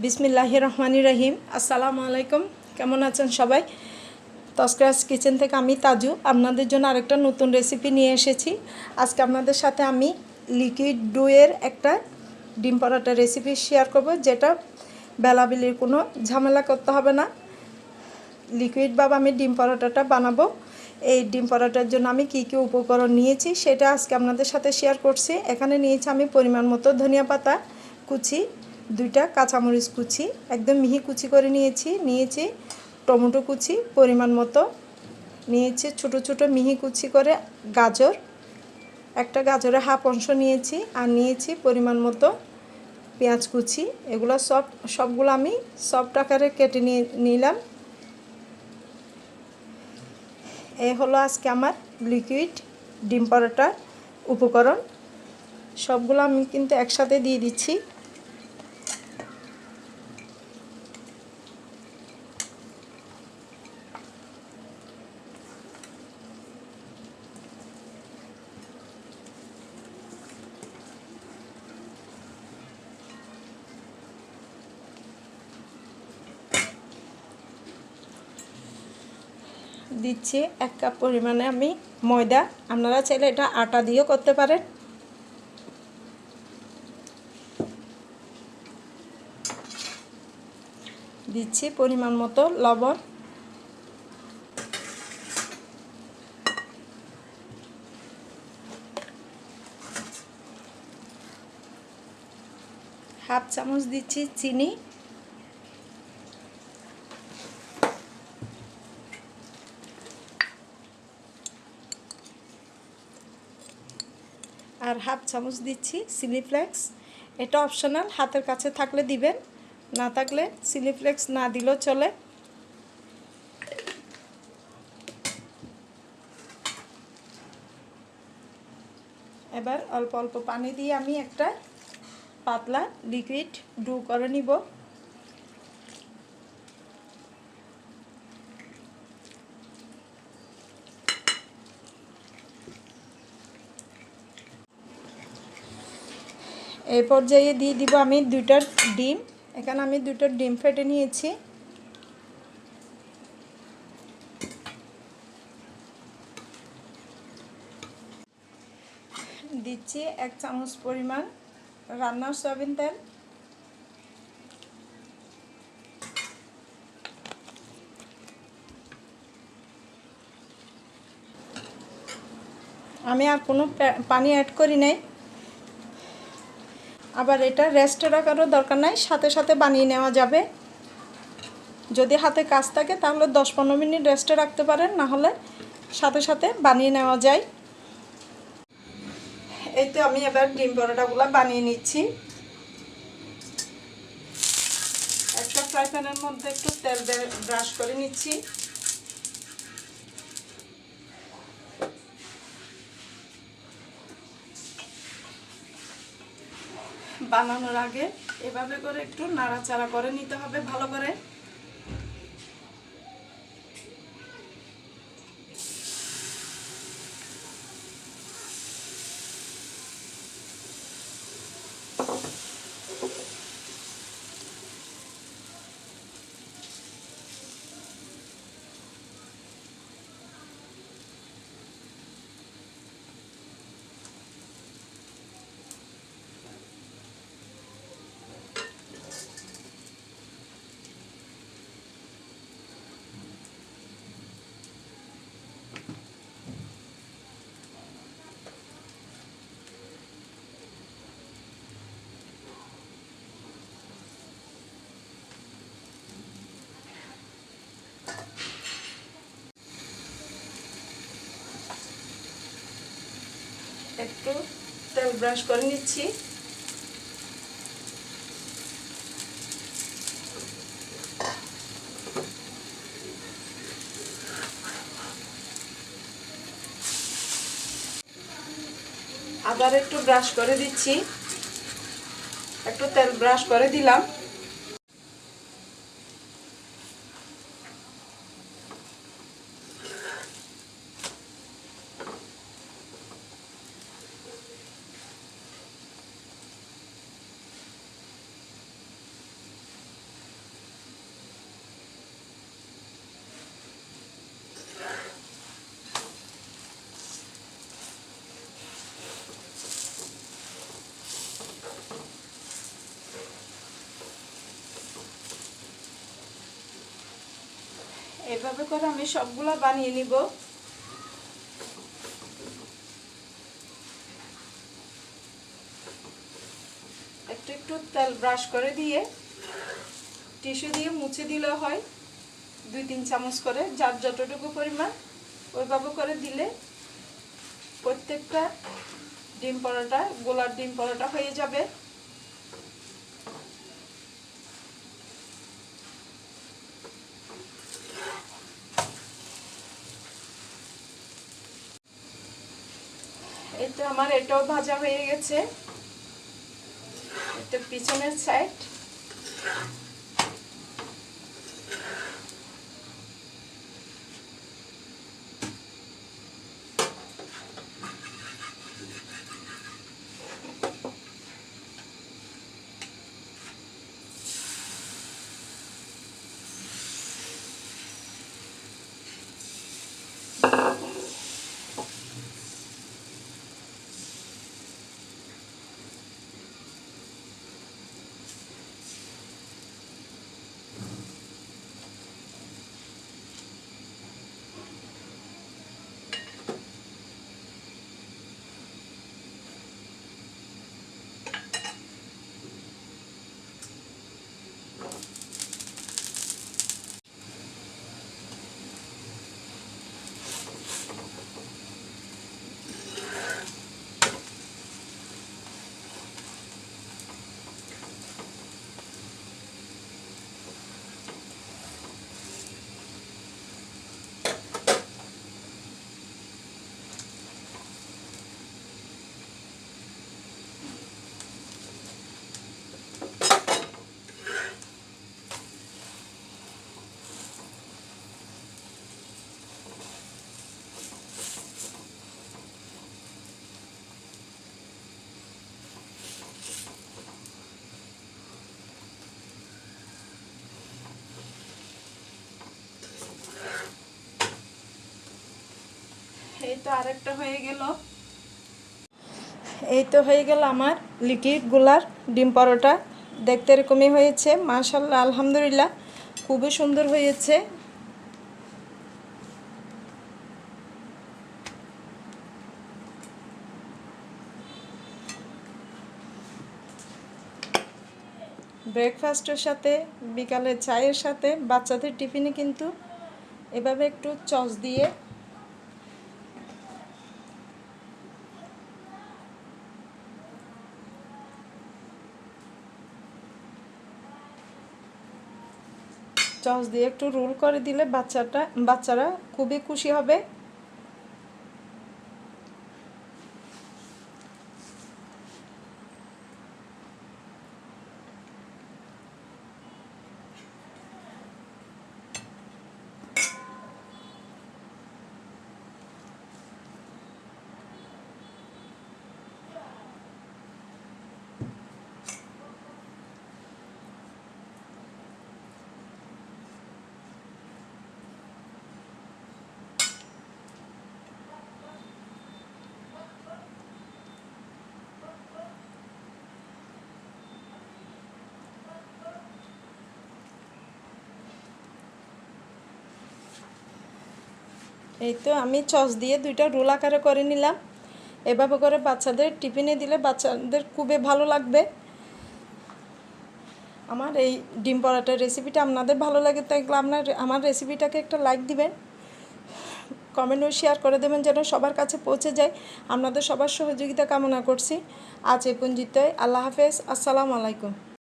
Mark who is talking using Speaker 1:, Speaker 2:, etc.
Speaker 1: বিসমিল্লাহ রহমানি রহিম। আসসালামু আলাইকুম। কেমন আছেন সবাই? তস্করাজ কিচেন থেকে আমি তাজু। আপনাদের জন্য আরেকটা নতুন রেসিপি নিয়ে এসেছি। আজকে আপনাদের সাথে আমি লিকুইড ডুয়ের একটা ডিম পরাটা রেসিপি শেয়ার করব, যেটা বেলাবেলির কোনো ঝামেলা করতে হবে না। লিকুইডভাবে আমি ডিম পরোটাটা বানাবো। এই ডিম পরোটার জন্য আমি কি কি উপকরণ নিয়েছি, সেটা আজকে আপনাদের সাথে শেয়ার করছি। এখানে নিয়েছি আমি পরিমাণ মতো ধনিয়া পাতা কুচি দুইটা কাঁচামরিচ কুচি, একদম মিহি কুচি করে নিয়েছি নিয়েছি টমেটো কুচি পরিমাণ মতো, নিয়েছি ছোট ছোট মিহি কুচি করে গাজর, একটা গাজরের হাফ অংশ নিয়েছি আর নিয়েছি পরিমাণ মতো পেঁয়াজ কুচি, এগুলো সব, সবগুলো আমি সফট আকারে কেটে নিয়ে, নিলাম। এই হলো আজকে আমার লিকুইড ডিম পরোটার উপকরণ। সবগুলো আমি কিন্তু একসাথে দিয়ে দিচ্ছি। দিচ্ছি, এক কাপ পরিমাণে আমি ময়দা। আপনারা চাইলে এটা আটা দিয়েও করতে পারেন। দিচ্ছি পরিমাণ মতো লবণ। হাফ চামচ দিচ্ছি চিনি। আর হাফ চামচ দিচ্ছি চিলি ফ্লেক্স। এটা অপশনাল, হাতের কাছে থাকলে দিবেন, না থাকলে চিলি ফ্লেক্স না দিলেও চলে। এবার অল্প অল্প পানি দিয়ে আমি একটা পাতলা লিকুইড ডু করে নিব। এই পর্যায়ে দিয়ে দিব আমি দুইটা ডিম। এখানে আমি দুটো ডিম ফেটে নিয়েছি। দিচ্ছি এক চামচ পরিমাণ রান্নার সয়াবিন তেল। আমি আর কোনো পানি অ্যাড করি নাই। আবার এটা রেস্টে রাখারও দরকার নাই, সাথে সাথে বানিয়ে নেওয়া যাবে। যদি হাতে কাজ থাকে তাহলে দশ পনেরো মিনিট রেস্টে রাখতে পারেন, না হলে সাথে সাথে বানিয়ে নেওয়া যায়। এই তো আমি এবার ডিম পরোটাগুলো বানিয়ে নিচ্ছি। একটা ফ্রাই প্যানের মধ্যে একটু তেল ব্রাশ করে নিচ্ছি। বানানোর আগে এভাবে করে একটু নাড়াচাড়া করে নিতে হবে ভালো করে একটু তেল ব্রাশ করে নিচ্ছি। আবার একটু ব্রাশ করে দিচ্ছি। একটু তেল ব্রাশ করে দিলাম। এভাবে করে আমি সবগুলা বানিয়ে নিব। একটু একটু তেল ব্রাশ করে দিয়ে, টিস্যু দিয়ে মুছে দিলে হয়, দুই তিন চামচ করে, যার যতটুকু পরিমাণ, ওইভাবে করে দিলে প্রত্যেকটা ডিম পরোটা, গোলার ডিম পরোটা হয়ে যাবে। তো আমার এটাও ভাজা হয়ে গেছে। এটা পিছনের সাইড আরেকটা হয়ে গেল। এই তো হয়ে গেল আমার লিকুইডগুলার ডিম পরোটা। দেখতে এরকমই হয়েছে মাশাল্লাহ আলহামদুলিল্লাহ, খুবই সুন্দর হয়েছে। ব্রেকফাস্টের সাথে, বিকালে চায়ের সাথে, বাচ্চাদের টিফিনে কিন্তু এভাবে একটু চস দিয়ে চস দিয়ে একটু রোল করে দিলে বাচ্চাটা বাচ্চারা খুবই খুশি হবে। এই তো আমি চস দিয়ে দুইটা রোল আকারে করে নিলাম। এভাবে করে বাচ্চাদের টিফিনে দিলে বাচ্চাদের খুবই ভালো লাগবে। আমার এই ডিম পরাটার রেসিপিটা আপনাদের ভালো লাগে থাকলে আপনার, আমার রেসিপিটাকে একটা লাইক দিবেন। কমেন্ট ও শেয়ার করে দেবেন যেন সবার কাছে পৌঁছে যায়। আপনাদের সবার সহযোগিতা কামনা করছি। আজ এই পঞ্জিত আল্লাহ হাফেজ। আসসালামু আলাইকুম।